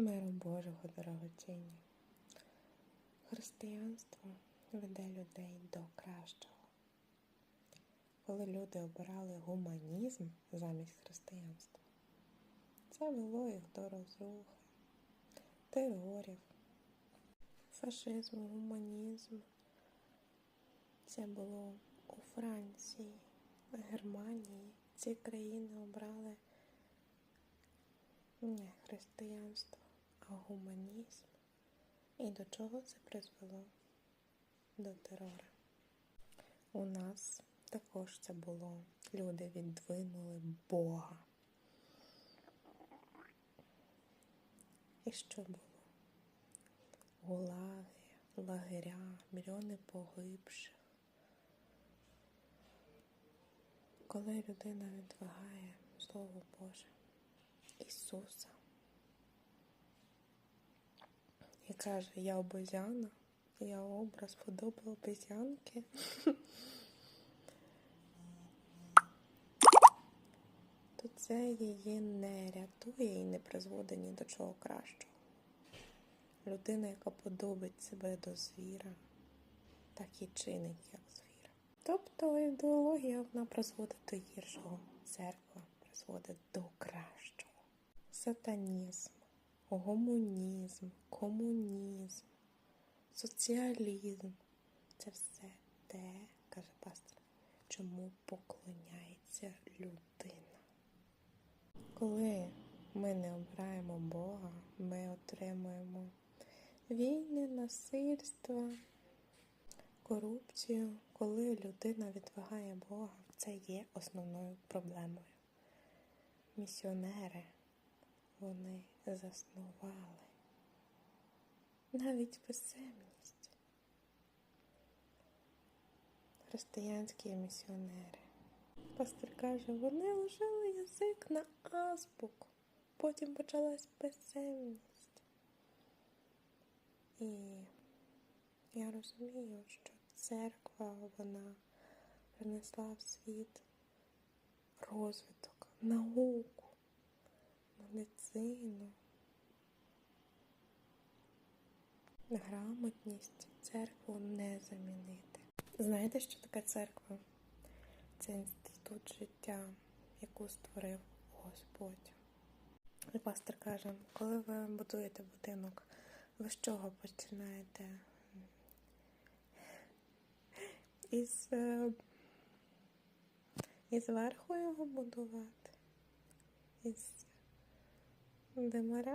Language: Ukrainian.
Миру Божого дорогоцінні. Християнство веде людей до кращого. Коли люди обирали гуманізм замість християнства, це вело їх до розрухи, терорів, фашизму, гуманізму. Це було у Франції, Германії. Ці країни обрали не християнство, а гуманізм. І до чого це призвело? До терору. У нас також це було. Люди віддвинули Бога. І що було? Гулаги, лагеря, мільйони погибших. Коли людина відвагає Слово Боже, Ісуса і каже, я обезьяна, я образ подоби обезьянки. То це її не рятує і не призводить ні до чого кращого. Людина, яка подобить себе до звіра, так і чинить як звір. Тобто ідеологія вона призводить до гіршого, церква призводить до кращого. Сатанізм, гомунізм, комунізм, соціалізм це все те, каже пастор, чому поклоняється людина. Коли ми не обираємо Бога, ми отримуємо війни, насильство, корупцію. Коли людина відвагає Бога, це є основною проблемою. Місіонери вони заснували навіть писемність. Християнські місіонери. Пастор каже, вони ложили язик на азбуку, потім почалась писемність. І я розумію, що церква вона принесла в світ розвиток, науку, медицину, грамотність церкву не замінити. Знаєте, що таке церква? Це інститут життя, яку створив Господь. І пастор каже, коли ви будуєте будинок, ви з чого починаєте? Із, е, із верху його будувати? Із በሞራ